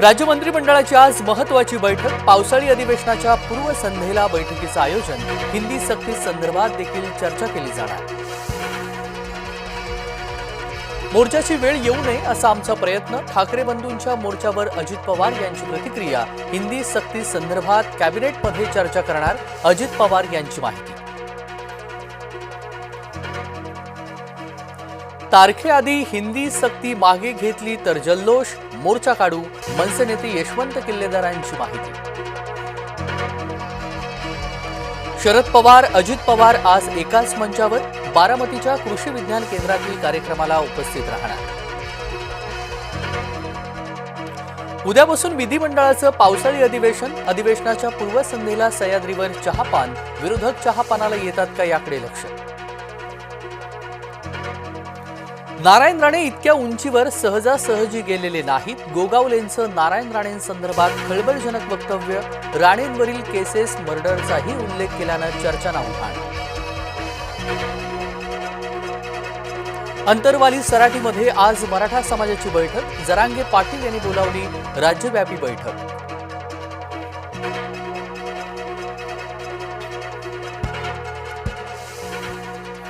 राज्य मंत्रिमंडळाची आज महत्वाची बैठक. पावसाळी अधिवेशनाच्या पूर्वसंध्येला बैठकीचं आयोजन. हिंदी सक्ती संदर्भात देखील चर्चा केली जाणार. मोर्चाची वेळ येऊ नये असा आमचा प्रयत्न. ठाकरे बंधूंच्या मोर्चावर अजित पवार यांची प्रतिक्रिया. हिंदी सक्ती संदर्भात कॅबिनेटमध्ये चर्चा करणार अजित पवार यांची माहिती. तारखेआधी हिंदी सक्ती मागे घेतली तर जल्लोष. मोर्चा काढू मनसे नेते यशवंत किल्लेदारांची माहिती. शरद पवार अजित पवार आज एकाच मंचावर बारामतीच्या कृषी विज्ञान केंद्रातील कार्यक्रमाला उपस्थित राहणार. उद्यापासून विधिमंडळाचं पावसाळी अधिवेशन अधिवेशनाच्या पूर्वसंध्येला सह्याद्रीवर चहापान. विरोधक चहापानाला येतात का याकडे लक्ष? नारायण राणे इतक्या उंचीवर सहजासहजी गेलेले नाहीत. गोगावलेंचं नारायण राणेंसंदर्भात खळबळजनक वक्तव्य राणेंवरील केसेस मर्डरचाही उल्लेख केल्यानं चर्चाना उधाण. अंतरवाली सराटीमध्ये आज मराठा समाजाची बैठक. जरांगे पाटील यांनी बोलावली राज्यव्यापी बैठक.